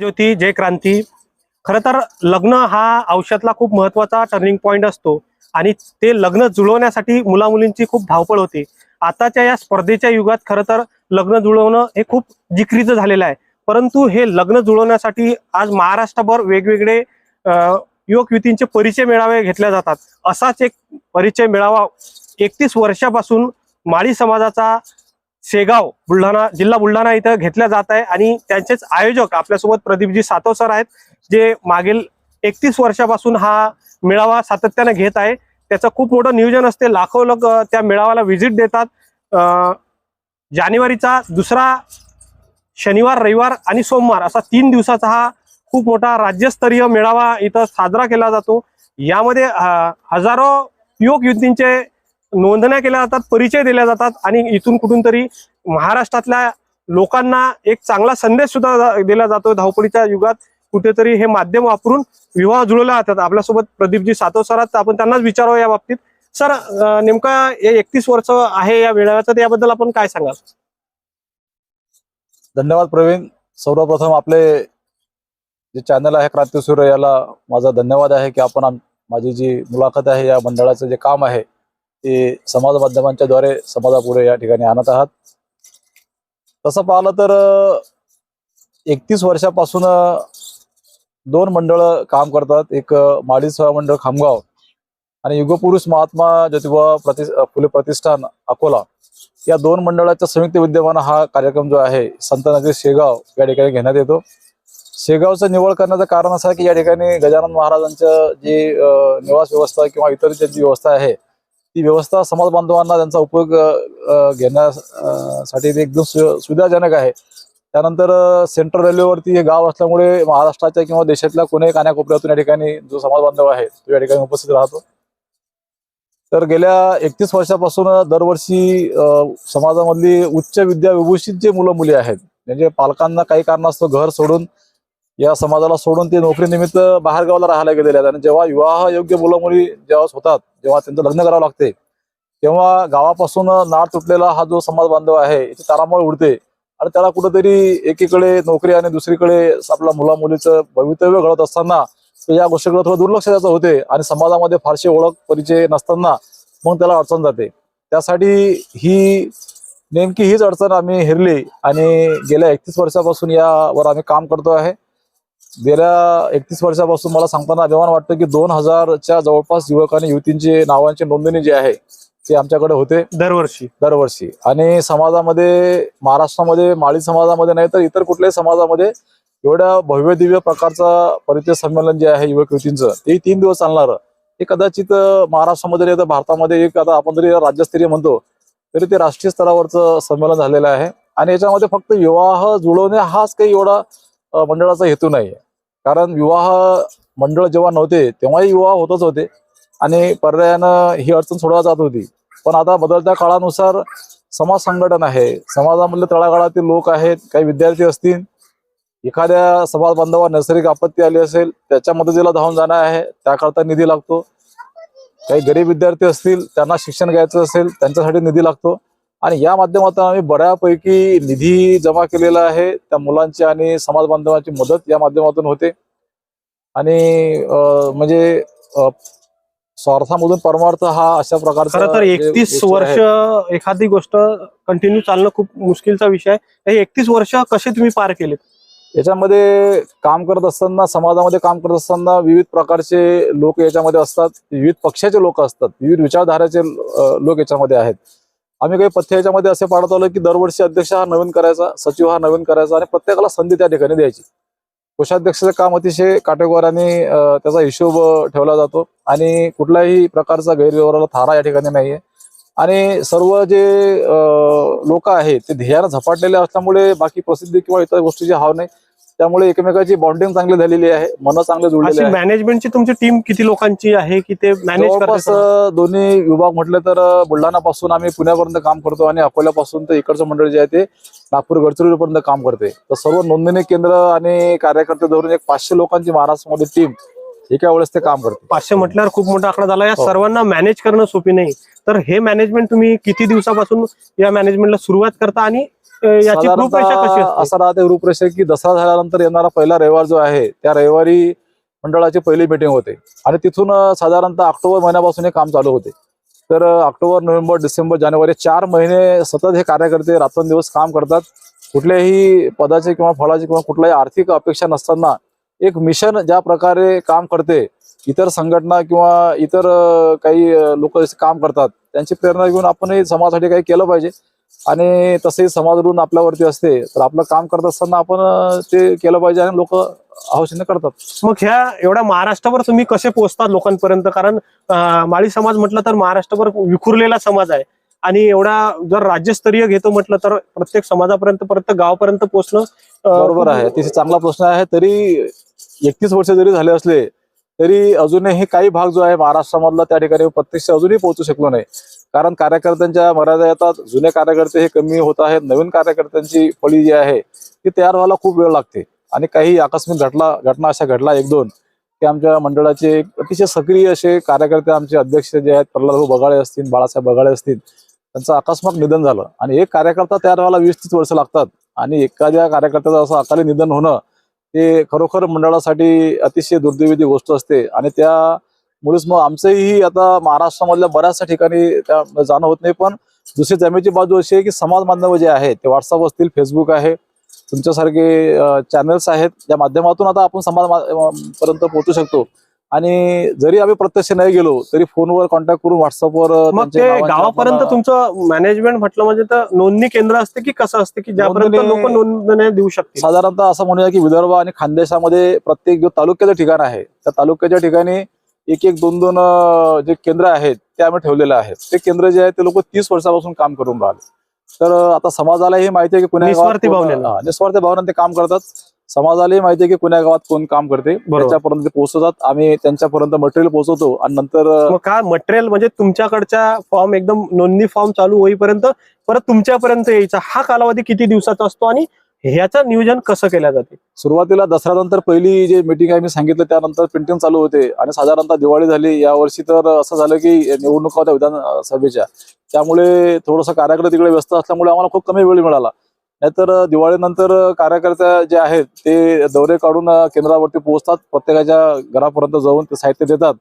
ज्योती जय क्रांती. खरं तर लग्न हा आयुष्यातला खूप महत्त्वाचा टर्निंग पॉइंट असतो आणि ते लग्न जुळवण्यासाठी मुलामुलींची खूप धावपळ होते. आताच्या या स्पर्धेच्या युगात खरं तर लग्न जुळवणं हे खूप जिक्रीचं झालेलं आहे. परंतु हे लग्न जुळवण्यासाठी आज महाराष्ट्रभर वेगवेगळे युवक युतींचे परिचय मेळावे घेतल्या जातात. असाच एक परिचय मेळावा एकतीस वर्षापासून माळी समाजाचा शेगाव बुलढाणा जिल्हा बुलढाणा इथं घेतल्या जात आहे आणि त्यांचेच आयोजक आपल्यासोबत प्रदीपजी सातव सर आहेत जे मागील एकतीस वर्षापासून हा मेळावा सातत्याने घेत आहे. त्याचं खूप मोठं नियोजन असते. लाखो लोक त्या मेळाव्याला व्हिजिट देतात. जानेवारीचा दुसरा शनिवार रविवार आणि सोमवार असा तीन दिवसाचा हा खूप मोठा राज्यस्तरीय मेळावा इथं साजरा केला जातो. यामध्ये हजारो युवक युवतींचे नोंदण्या केल्या जातात परिचय दिल्या जातात आणि इथून कुठून तरी महाराष्ट्रातल्या लोकांना एक चांगला संदेश सुद्धा दिला जातो धावपळीच्या युगात कुठेतरी हे माध्यम वापरून विवाह जुळवला जातात. आपल्यासोबत प्रदीपजी सातव सर आपण त्यांनाच विचारावं या बाबतीत. सर नेमका हे एकतीस वर्ष आहे या मेळाव्याचं. याबद्दल आपण काय सांगाल? धन्यवाद प्रवीण. सर्वप्रथम आपले जे चॅनल आहे क्रांती सूर्य याला माझा धन्यवाद आहे की आपण माझी जी मुलाखत आहे या मंडळाचं जे काम आहे ते समाज माध्यमांच्या द्वारे समाजापुढे या ठिकाणी आणत आहात. तसं पाहिलं तर एकतीस वर्षापासून दोन मंडळ काम करतात. एक माळी माडी सेवा मंडळ खामगाव आणि युगपुरुष महात्मा ज्योतिबा प्रति फुले प्रतिष्ठान अकोला. या दोन मंडळाच्या संयुक्त विद्यमानं हा कार्यक्रम जो आहे संतनगरी शेगाव या ठिकाणी घेण्यात येतो. शेगावचं निवड करण्याचं कारण असं आहे की या ठिकाणी गजानन महाराजांचं जी निवास व्यवस्था किंवा इतर जी व्यवस्था आहे ती व्यवस्था समाज बांधवांना त्यांचा उपयोग घेण्यासाठी एकदम सुविधाजनक आहे. त्यानंतर सेंट्रल रेल्वेवरती हे गाव असल्यामुळे महाराष्ट्राच्या किंवा देशातल्या कोणी कानाकोपऱ्यातून या ठिकाणी जो समाज बांधव आहे तो या ठिकाणी उपस्थित राहतो. तर गेल्या एकतीस वर्षापासून दरवर्षी समाजामधली उच्च विद्या विभूषित जे मुलं मुली आहेत म्हणजे पालकांना काही कारणास्तव घर सोडून या समाजाला सोडून ते नोकरीनिमित्त बाहेर गावाला राहायला गेलेले आहेत. आणि जेव्हा विवाह योग्य मुलं मुली जेव्हा होतात जेव्हा त्यांचं लग्न करावं लागते तेव्हा गावापासून नाळ तुटलेला हा जो समाज बांधव आहे याची तारांबळ उडते. आणि त्याला कुठेतरी एकीकडे नोकरी आणि दुसरीकडे आपल्या मुला मुलीचं भवितव्य घडत असताना तर या गोष्टीकडे थोडं दुर्लक्ष त्याचं होते. आणि समाजामध्ये फारशी ओळख परिचय नसताना मग त्याला अडचण जाते. त्यासाठी ही नेमकी हीच अडचण आम्ही हेरली. आणि गेल्या एकतीस वर्षापासून यावर आम्ही काम करतो आहे. गेल्या एकतीस वर्षापासून मला सांगताना अभिमान वाटतं की दोन हजारच्या जवळपास युवक आणि युवतींची नावांची नोंदणी जी आहे ती आमच्याकडे होते. दरवर्षी. दरवर्षी. आणि समाजामध्ये महाराष्ट्रामध्ये माळी समाजामध्ये नाही तर इतर कुठल्याही समाजामध्ये एवढ्या भव्य दिव्य प्रकारचा परिचय संमेलन जे आहे युवक युवतींचं ते तीन दिवस चालणार. हे कदाचित महाराष्ट्रामध्ये नाही तर भारतामध्ये एक आता आपण जरी राज्यस्तरीय म्हणतो तरी ते राष्ट्रीय स्तरावरचं संमेलन झालेलं आहे. आणि याच्यामध्ये फक्त विवाह जुळवणे हाच काही एवढा मंडळाचा हेतू नाही कारण विवाह मंडळ जेव्हा नव्हते तेव्हाही विवाह होतच होते. आणि पर्यायानं ही अडचण सोडवा जात होती. पण आता बदलत्या काळानुसार समाज संघटन आहे. समाजामधले तळागाळातील लोक आहेत काही विद्यार्थी असतील एखाद्या समाज बांधवा नैसर्गिक आपत्ती आली असेल त्याच्या मदतीला धावून जाणं आहे त्याकरता निधी लागतो. काही गरीब विद्यार्थी असतील त्यांना शिक्षण घ्यायचं असेल त्यांच्यासाठी निधी लागतो. आणि या माध्यमातून आम्ही बऱ्यापैकी निधी जमा केलेला आहे. त्या मुलांची आणि समाज बांधवांची मदत या माध्यमातून होते. आणि म्हणजे स्वार्थामधून परमार्थ हा अशा प्रकारचा तर एकतीस वर्ष. एखादी गोष्ट कंटिन्यू चालणं खूप मुश्किलचा विषय आहे. हे एकतीस वर्ष कसे तुम्ही पार केलेत? याच्यामध्ये काम करत असताना समाजामध्ये काम करत असताना विविध प्रकारचे लोक याच्यामध्ये असतात. विविध पक्षाचे लोक असतात. विविध विचारधाराचे लोक याच्यामध्ये आहेत. आम्ही काही पथ्य याच्यामध्ये असे पाडत आलो की दरवर्षी अध्यक्ष हा नवीन करायचा सचिव हा नवीन करायचा आणि प्रत्येकाला संधी त्या ठिकाणी द्यायची. कोषाध्यक्षाचं काम अतिशय काटेकोराने त्याचा हिशोब ठेवला जातो आणि कुठल्याही प्रकारचा गैरव्यवहाराला थारा या ठिकाणी नाहीये. आणि सर्व जे लोक आहेत ते ध्येयानं झपाटलेले असल्यामुळे बाकी प्रसिद्धी किंवा इतर गोष्टीची हाव नाही. त्यामुळे एकमेकाची बॉन्डिंग चांगली झालेली आहे मन चांगले आहे. मॅनेजमेंटची तुमची टीम किती लोकांची आहे की ते मॅनेज दोन्ही विभाग म्हटलं तर अं, बुलढाणापासून आम्ही पुण्यापर्यंत काम करतो आणि अकोल्यापासून तर इकडचं मंडळ जे आहे ते नागपूर गडचिरोलीपर्यंत काम करते. तर सर्व नोंदणी केंद्र आणि कार्यकर्ते धरून एक पाचशे लोकांची महाराष्ट्रामध्ये टीम एका वेळेस ते काम करते. पाचशे म्हटल्यावर खूप मोठा आकडा झाला. या हो. सर्वांना मॅनेज करणं सोपी नाही. तर हे मॅनेजमेंट तुम्ही किती दिवसापासून या मॅनेजमेंटला सुरुवात करता आणि याची रूपरेषा कशी असं राहते रूपरेषा की दसरा झाल्यानंतर येणारा पहिला रविवार जो आहे त्या रविवारी मंडळाची पहिली मिटिंग होते. आणि तिथून साधारणतः ऑक्टोबर महिन्यापासून हे काम चालू होते. तर ऑक्टोबर नोव्हेंबर डिसेंबर जानेवारी चार महिने सतत हे कार्यकर्ते रात्रंदिवस काम करतात. कुठल्याही पदाचे किंवा फळाचे किंवा कुठल्याही आर्थिक अपेक्षा नसताना एक मिशन ज्या प्रकारे काम करते इतर संघटना किंवा इतर काही लोक काम करतात त्यांची प्रेरणा घेऊन आपणही समाजासाठी काही केलं पाहिजे. आणि तसेही समाज ऋण आपल्यावरती असते तर आपलं काम करत असताना आपण ते केलं पाहिजे आणि लोक हौशीने करतात. मग ह्या एवढ्या महाराष्ट्रावर तुम्ही कसे पोहोचतात लोकांपर्यंत? कारण माळी समाज म्हटलं तर महाराष्ट्रभर विखुरलेला समाज आहे. आणि एवढा जर राज्यस्तरीय घेतो म्हटलं तर प्रत्येक समाजापर्यंत प्रत्येक गावापर्यंत पोहोचणं बरोबर आहे. अतिशय चांगला प्रश्न आहे. तरी एकतीस वर्ष जरी झाले असले तरी अजूनही काही भाग जो आहे महाराष्ट्रामधला त्या ठिकाणी प्रत्यक्ष अजूनही पोहोचू शकलो नाही. कारण कार्यकर्त्यांच्या मर्यादा येतात जुने कार्यकर्ते हे कमी होत आहेत नवीन कार्यकर्त्यांची फळी जी आहे ती तयार व्हायला खूप वेळ लागते. आणि काही आकस्मिक घटना घटना अशा घडला एक दोन की आमच्या मंडळाचे अतिशय सक्रिय असे कार्यकर्ते आमचे अध्यक्ष जे आहेत प्रल्हाद बगाळे असतील बाळासाहेब बगाळे असतील त्यांचं अकस्मात निधन झालं. आणि एक कार्यकर्ता तयार व्हायला वीस तीस वर्ष लागतात. आणि एखाद्या कार्यकर्त्याचं असं अकाली निधन होणं ते खरोखर मंडळासाठी अतिशय दुर्दैवी गोष्ट असते. आणि त्या त्यामुळेच मग आमचंही आता महाराष्ट्रामधल्या बऱ्याचशा ठिकाणी त्या जाणं होत नाही पण दुसरी जमेची बाजू अशी आहे की समाज माध्यम जे आहे ते व्हॉट्सअप असतील फेसबुक आहे तुमच्यासारखे चॅनल्स आहेत या माध्यमातून आता आपण समाज पर्यंत पोहोचू शकतो. आणि जरी आम्ही प्रत्यक्ष नाही गेलो तरी फोनवर कॉन्टॅक्ट करून व्हॉट्सअपवर गावापर्यंत तुमचं मॅनेजमेंट म्हटलं म्हणजे तर नोंदणी केंद्र असते की कसं असते की ज्यापर्यंत नोंदणी- लोक नोंदण्या देऊ शकतील? साधारणतः असं म्हणूया की विदर्भ आणि खानदेशामध्ये प्रत्येक जो तालुक्याचं ठिकाण आहे त्या तालुक्याच्या ठिकाणी एक एक दोन दोन जे केंद्र आहेत ते आम्ही ठेवलेले आहेत. ते केंद्र जे आहे ते लोक तीस वर्षापासून काम करून राहिले. तर आता समाजाला हे माहिती आहे की कुण्या गावात निस्वार्थी भावनेनं ते काम करतात. समाजालाही माहिती आहे की कुण्या गावात कोण काम करते. त्याच्यापर्यंत ते पोहोचवतात आम्ही त्यांच्यापर्यंत मटेरियल पोहोचवतो. आणि नंतर काय मटेरियल म्हणजे तुमच्याकडच्या फॉर्म एकदम नोंदणी फॉर्म चालू होईपर्यंत परत तुमच्यापर्यंत यायचा हा कालावधी किती दिवसाचा असतो आणि ह्याचं नियोजन कसं केलं जाते? सुरुवातीला दसऱ्यानंतर पहिली जे मीटिंग आहे मी सांगितलं त्यानंतर प्रिंटिंग चालू होते. आणि साधारणतः दिवाळी झाली. यावर्षी तर असं झालं की निवडणुका होत्या विधानसभेच्या. त्यामुळे थोडंसं कार्यक्रम तिकडे व्यस्त असल्यामुळे आम्हाला खूप कमी वेळ मिळाला. नाहीतर दिवाळीनंतर कार्यकर्ते जे आहेत ते दौरे काढून केंद्रावरती पोहोचतात. प्रत्येकाच्या घरापर्यंत जाऊन ते साहित्य देतात.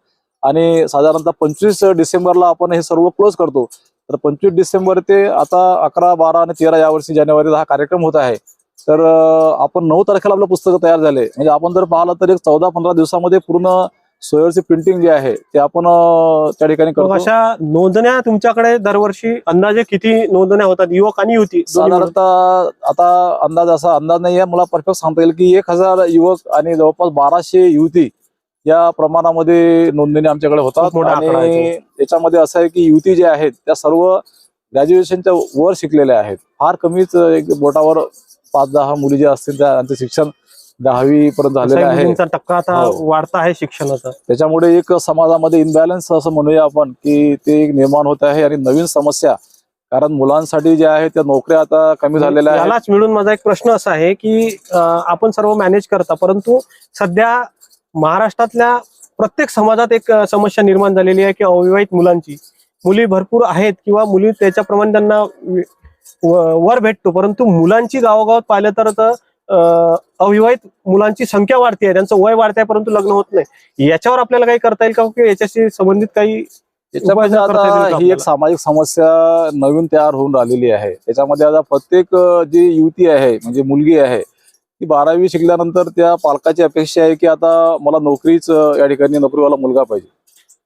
आणि साधारणतः पंचवीस डिसेंबरला आपण हे सर्व क्लोज करतो. तर पंचवीस डिसेंबर ते आता अकरा बारा आणि तेरा यावर्षी जानेवारीला हा कार्यक्रम होत आहे. तर आपण नऊ तारखेला आपलं पुस्तक तयार झाले. म्हणजे आपण जर पाहिलं तर एक चौदा पंधरा दिवसामध्ये पूर्ण सोयरची प्रिंटिंग जी आहे ते आपण त्या ठिकाणी करतो. अशा नोंदण्या तुमच्याकडे दरवर्षी अंदाजे किती नोंदण्या होतात? युवक आणि युवती? साधारणतः आता अंदाज असा अंदाज नाही आहे. मला परफेक्ट सांगता येईल की एक हजार युवक आणि जवळपास बाराशे युवती या प्रमाणामध्ये नोंदणी आमच्याकडे होतात. आणि त्याच्यामध्ये असं आहे की युवती जे आहेत त्या सर्व ग्रॅज्युएशनच्या वर शिकलेल्या आहेत. फार कमीच एक बोटावर पाच दहा मुली ज्या असतील त्या त्यांचं शिक्षण दहावी पर्यंत झालेलं आहे. मुलींचा टक्का आता हो. वाढता आहे शिक्षणाचा. त्याच्यामुळे एक समाजामध्ये इनबॅलन्स असं म्हणूया आपण की ते निर्माण होत आहे आणि नवीन समस्या कारण मुलांसाठी जे आहे त्या नोकऱ्या आता कमी झालेल्या आहेत. यालाच मिळून माझा एक प्रश्न असा आहे की आपण सर्व मॅनेज करता परंतु सध्या महाराष्ट्रातल्या प्रत्येक समाजात एक समस्या निर्माण झालेली आहे की अविवाहित मुलांची. मुली भरपूर आहेत किंवा मुली त्याच्याप्रमाणे त्यांना वर भेटतो. परंतु मुलांची गावागावात पाहिलं तर अविवाहित मुलांची संख्या वाढते आहे. त्यांचं वय वाढत आहे परंतु लग्न होत नाही. याच्यावर आपल्याला काही करता येईल का? की याच्याशी संबंधित काही आता ही? एक सामाजिक समस्या नवीन तयार होऊन राहिलेली आहे. त्याच्यामध्ये आता प्रत्येक जी युवती आहे म्हणजे मुलगी आहे ती बारावी शिकल्यानंतर त्या पालकाची अपेक्षा आहे की आता मला नोकरीच या ठिकाणी नोकरीवाला मुलगा पाहिजे.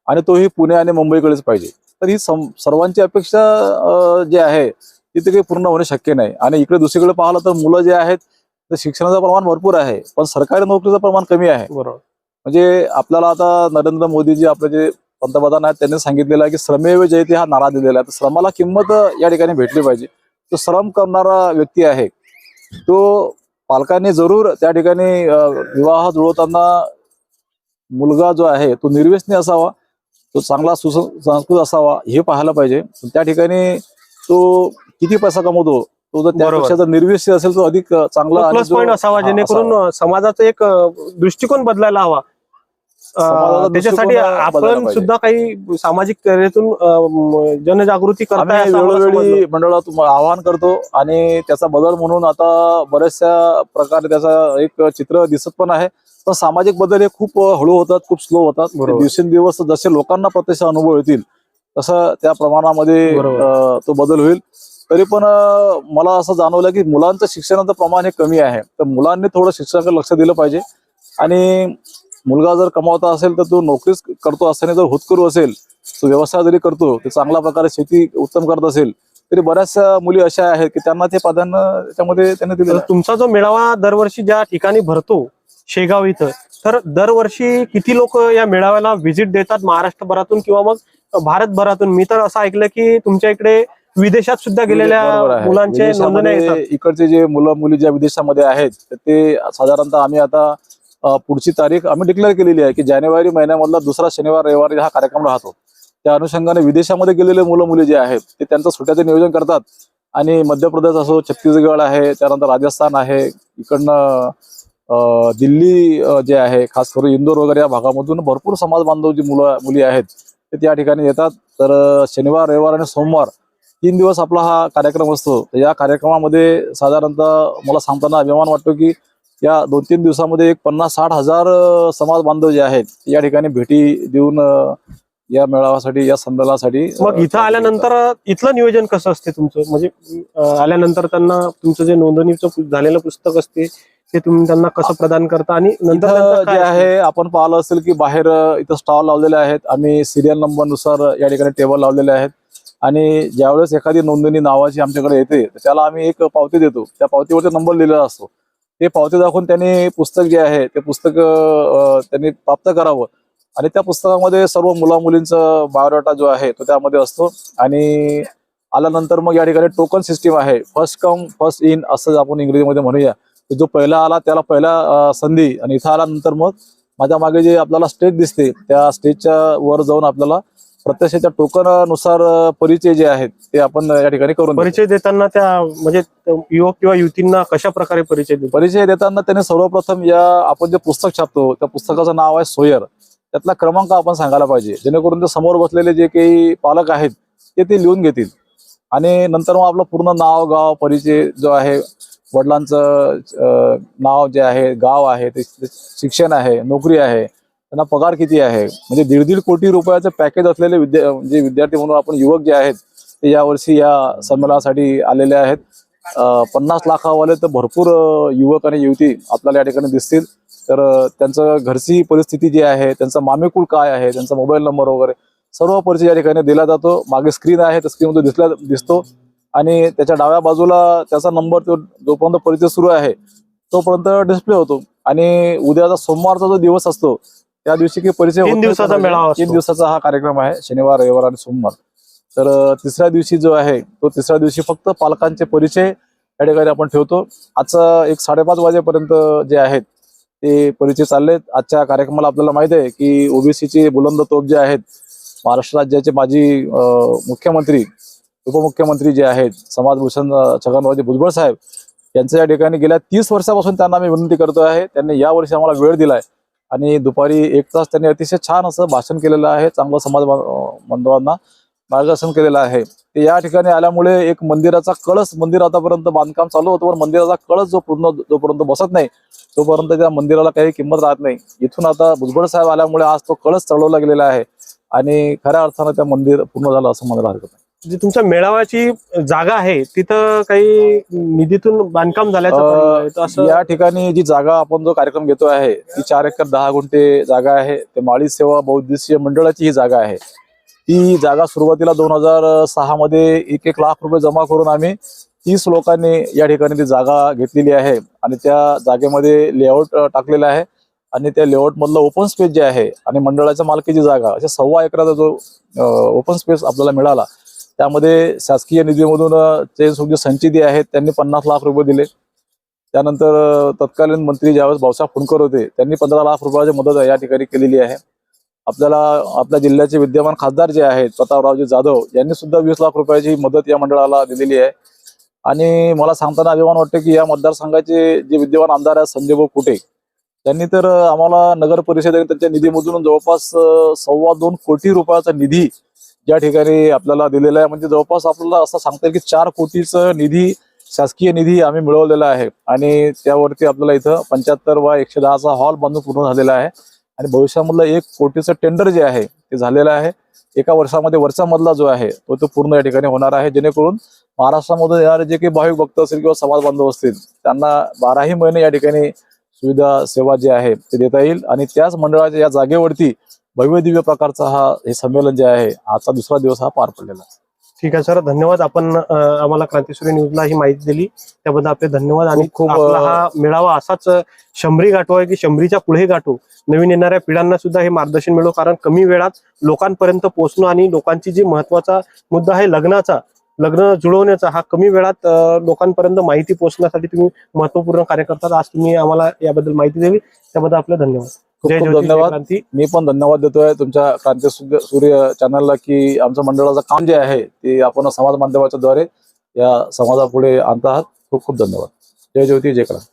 आणि तोही पुणे आणि मुंबईकडेच पाहिजे. तर ही सर्वांची अपेक्षा जी आहे ती तर काही पूर्ण होणे शक्य नाही. आणि इकडे दुसरीकडे पाहिलं तर मुलं जे आहेत तर शिक्षणाचं प्रमाण भरपूर आहे पण सरकारी नोकरीचं प्रमाण कमी आहे. बरोबर. म्हणजे आपल्याला आता नरेंद्र मोदीजी आपले जे पंतप्रधान आहेत त्यांनी सांगितलेलं आहे की श्रमेव जयते हा नारा दिलेला आहे. तर श्रमाला किंमत या ठिकाणी भेटली पाहिजे. तो श्रम करणारा व्यक्ती आहे. तो पालकांनी जरूर त्या ठिकाणी विवाह जुळवताना मुलगा जो आहे तो निर्व्यसनी असावा तो चांगला सुसंस्कृत असावा हे पाहायला पाहिजे. त्या ठिकाणी तो किती पैसा कमवतो तो जर त्यापेक्षा जर निर्व्यसनी असेल तो अधिक चांगला आणि प्लस जो- पॉईंट असावा हा, जेणेकरून समाजाचा एक अं, दृष्टिकोन बदलायला हवा समाजाचा त्याच्यासाठी दृष्टिकोन बदलायला आपण पाहिजे. सुद्धा काही सामाजिक कार्यातून अं, म, जनजागृती करताय आम्ही असं आम्हाला समजलं. वेळोवेळी मंडळात आवाहन करतो आणि त्याचा बदल म्हणून आता बऱ्याचशा प्रकारे त्याचा एक चित्र दिसत पण आहे पण सामाजिक बदल हे खूप हळू होतात खूप स्लो होतात ते बरोबर. दिवसेंदिवस जसे लोकांना प्रत्यक्ष अनुभव येतील तसं त्या प्रमाणामध्ये बरोबर. अं, तो बदल होईल तरी पण मला असं जाणवलं की मुलांचं शिक्षणाचं प्रमाण हे कमी आहे. तर मुलांनी थोडं शिक्षणाकडे लक्ष दिलं पाहिजे. आणि मुलगा जर कमावता असेल तर तो नोकरीच करतो असताना जर होतकरू असेल तो व्यवसाय जरी करतो ते चांगल्या प्रकारे शेती उत्तम करत असेल तरी बऱ्याचशा मुली अशा आहेत की त्यांना ते प्राधान्य त्याच्यामध्ये त्यांनी दिलं तुमचा जो मेळावा दरवर्षी ज्या ठिकाणी भरतो शेगाव इथं तर दरवर्षी किती लोक या मेळाव्याला व्हिजिट देतात महाराष्ट्रभरातून किंवा मग भारतभरातून? मी तर असं ऐकलं की तुमच्या इकडे विदेशात सुद्धा गेलेल्या. मुलांचे इकडचे जे मुलं मुली ज्या विदेशामध्ये आहेत ते साधारणतः आम्ही आता पुढची तारीख आम्ही डिक्लेअर केलेली आहे की जानेवारी महिन्यामधला दुसरा शनिवार रविवारी हा कार्यक्रम राहतो. त्या अनुषंगाने विदेशामध्ये गेलेले मुलं मुली जे आहेत ते त्यांचं सुट्याचं नियोजन करतात. आणि मध्य प्रदेश असो छत्तीसगड आहे त्यानंतर राजस्थान आहे इकडनं दिल्ली जे आहे खास करून इंदोर वगैरे या भागामधून भरपूर समाज बांधव जी मुलं मुली आहेत ते त्या ठिकाणी येतात. तर शनिवार रविवार आणि सोमवार तीन दिवस आपला हा कार्यक्रम असतो. या कार्यक्रमामध्ये साधारणतः मला सांगताना अभिमान वाटतो की या दोन तीन दिवसामध्ये एक पन्नास साठ हजार समाज बांधव जे आहेत या ठिकाणी भेटी देऊन या मेळाव्यासाठी या संमेलनासाठी मग इथं आल्यानंतर इथलं नियोजन कसं असते तुमचं? म्हणजे आल्यानंतर त्यांना तुमचं जे नोंदणीचं झालेलं पुस्तक असते ते तुम्ही त्यांना कसं प्रदान करता आणि नंतर जे? आहे आपण पाहिलं असेल की बाहेर इथं स्टॉल लावलेले आहेत. आम्ही सिरियल नंबरनुसार या ठिकाणी टेबल लावलेले आहेत. आणि ज्यावेळेस एखादी नोंदणी नावाची आमच्याकडे येते त्याला आम्ही एक पावती देतो. त्या पावतीवरचा नंबर लिहिलेला असतो. ते पावती दाखवून त्यांनी पुस्तक जे आहे ते पुस्तक त्यांनी प्राप्त करावं. आणि त्या पुस्तकामध्ये सर्व मुला मुलींचा बायोडाटा जो आहे तो त्यामध्ये असतो. आणि आल्यानंतर मग या ठिकाणी टोकन सिस्टीम आहे. फर्स्ट कम फर्स्ट इन असं आपण इंग्रजीमध्ये म्हणूया. जो पहिला आला त्याला पहिला संधी आणि इथं आल्यानंतर मग माझ्या मागे जे आपल्याला स्टेज दिसते त्या स्टेजच्या वर जाऊन आपल्याला प्रत्यक्ष त्या टोकननुसार अं, परिचय जे आहेत ते आपण या ठिकाणी करून. परिचय देताना त्या म्हणजे युवक किंवा युवतींना कशा प्रकारे परिचय देतो? परिचय देताना त्याने सर्वप्रथम या आपण जे पुस्तक छापतो त्या पुस्तकाचं नाव आहे सोयर. त्यातला क्रमांक आपण सांगायला पाहिजे. जेणेकरून ते समोर बसलेले जे काही पालक आहेत ते ते लिहून घेतील. आणि नंतर मग आपलं पूर्ण नाव गाव परिचय जो आहे वडिलांचं नाव जे आहे गाव आहे ते शिक्षण आहे नोकरी आहे त्यांना पगार किती आहे? म्हणजे दीड दीड कोटी रुपयाचं पॅकेज असलेले विद्या म्हणजे विद्यार्थी म्हणून आपण युवक जे आहेत ते यावर्षी या संमेलनासाठी आलेले आहेत. पन्नास लाखावाले तर भरपूर युवक आणि युवती आपल्याला या ठिकाणी दिसतील. तर त्यांचं घरची परिस्थिती जी आहे त्यांचा मामेकूळ काय आहे त्यांचा मोबाईल नंबर वगैरे सर्व परिचय या ठिकाणी दिला जातो. मागे स्क्रीन आहे त्या स्क्रीनमध्ये दिसला दिसतो. आणि त्याच्या डाव्या बाजूला त्याचा नंबर तो जोपर्यंत परिचय सुरू आहे तोपर्यंत डिस्प्ले होतो. आणि उद्याचा सोमवारचा जो दिवस असतो त्या दिवशी काही परिचय तीन दिवसाचा. मेळावा. तीन दिवसाचा हा कार्यक्रम आहे शनिवार रविवार आणि सोमवार. तर तिसऱ्या दिवशी जो आहे तो तिसऱ्या दिवशी फक्त पालकांचे परिचय या ठिकाणी आपण ठेवतो. आजचा एक साडेपाच वाजेपर्यंत जे आहेत ते परिचय चाललेत. आजच्या कार्यक्रमाला आपल्याला माहीत आहे की ओबीसीचे बुलंद तोप जे आहेत महाराष्ट्र राज्याचे माजी मुख्यमंत्री उपमुख्यमंत्री जे आहेत समाजभूषण अं, छगनरावजी भुजबळ साहेब यांच्या या ठिकाणी गेल्या तीस वर्षापासून त्यांना आम्ही विनंती करतो आहे. त्यांनी या वर्षी आम्हाला वेळ दिलाय. आणि दुपारी एक तास त्यांनी अतिशय छान असं भाषण केलेलं आहे चांगलं समाज बांधवांना मार्गदर्शन केलेलं आहे. ते या ठिकाणी आल्यामुळे एक मंदिराचा कळस मंदिर आतापर्यंत बांधकाम चालू होतं पण मंदिराचा कळस जो पूर्ण जोपर्यंत बसत नाही तोपर्यंत त्या मंदिराला काही किंमत राहत नाही. इथून आता भुजबळ साहेब आल्यामुळे आज तो कळस चढवला गेलेला आहे आणि खऱ्या अर्थानं त्या मंदिर पूर्ण झालं असं मला हरकत नाही जी तुमच्या मेळाव्याची जागा आहे तिथं काही निधीतून बांधकाम झाल्याचं असं या ठिकाणी जी जागा आपण जो कार्यक्रम घेतो आहे ती चार एकर दहा गुंठे जागा आहे ते माळी सेवा बौद्धिशीय मंडळाची ही जागा आहे. ती जागा सुरुवातीला दोन हजार सहा मध्ये एक एक लाख रुपये जमा करून आम्ही तीस लोकांनी या ठिकाणी ती जागा घेतलेली आहे आणि त्या जागेमध्ये लेआउट टाकलेला आहे आणि त्या लेआउट मधलं ओपन स्पेस जे आहे आणि मंडळाच्या मालकीची जागा अशा सव्वा एकराचा जो ओपन स्पेस आपल्याला मिळाला त्यामध्ये शासकीय निधीमधून अं, ते जे संचिती आहेत त्यांनी पन्नास लाख रुपये दिले. त्यानंतर तत्कालीन मंत्री ज्यावेळेस भाऊसाहेब फुंडकर होते त्यांनी पंधरा लाख रुपयाची मदत या ठिकाणी केलेली आहे. आपल्याला आपल्या जिल्ह्याचे विद्यमान खासदार जे आहेत प्रतापरावजी जाधव यांनी सुद्धा वीस लाख रुपयाची मदत या मंडळाला दिलेली आहे. आणि मला सांगताना अभिमान वाटतं की या मतदारसंघाचे जे विद्यमान आमदार आहेत संजय भाऊ कुटे त्यांनी तर आम्हाला नगर परिषदेने त्यांच्या निधीमधून जवळपास सव्वा दोन कोटी रुपयाचा निधी ज्या ठिकाणी आपल्याला दिलेला आहे. म्हणजे जवळपास आपल्याला असं सांगता येईल की चार कोटीचं निधी शासकीय निधी आम्ही मिळवलेला आहे. आणि त्यावरती आपल्याला इथं पंच्याहत्तर वा एकशे दहाचा हॉल बांधून पूर्ण झालेला आहे. आणि भविष्यामधलं एक कोटीचं टेंडर जे आहे ते झालेलं आहे. एका वर्षामध्ये वरचा मधला जो आहे तो तो पूर्ण या ठिकाणी होणार आहे. जेणेकरून महाराष्ट्रामधून येणारे जे काही भाविक भक्त असतील किंवा समाज बांधव असतील त्यांना बाराही महिने या ठिकाणी सुविधा सेवा जे आहे ते देता येईल. आणि त्याच मंडळाच्या या जागेवरती भव्य दिव्य प्रकारचा हा हे संमेलन जे आहे आजचा दुसरा दिवस हा पार पडलेला आहे. ठीक आहे सर. धन्यवाद. आपण आम्हाला क्रांतीसूर्य न्यूजला ही माहिती दिली. त्याबद्दल आपले धन्यवाद आणि खूप- हा मेळावा असाच शंभरी गाठो आहे की शंभरीच्या पुढे गाठो. नवीन येणाऱ्या पिढ्यांना सुद्धा हे मार्गदर्शन मिळो कारण कमी वेळात लोकांपर्यंत पोहोचणं आणि लोकांची जी महत्त्वाचा मुद्दा आहे लग्नाचा लग्न जुळवण्याचा हा कमी वेळात लोकांपर्यंत माहिती पोहोचण्यासाठी तुम्ही महत्त्वपूर्ण कार्य करतात. आज तुम्ही आम्हाला याबद्दल माहिती दिली. त्याबद्दल आपले धन्यवाद. खूप खूप धन्यवाद. मी पण धन्यवाद देतोय तुमच्या क्रांती सूर्य- सूर्य चॅनलला की आमचं मंडळाचं काम जे आहे ते आपण समाज माध्यमाच्या द्वारे या समाजापुढे आणत आहात. खूप खूप धन्यवाद. जय ज्योती जय क्रांती.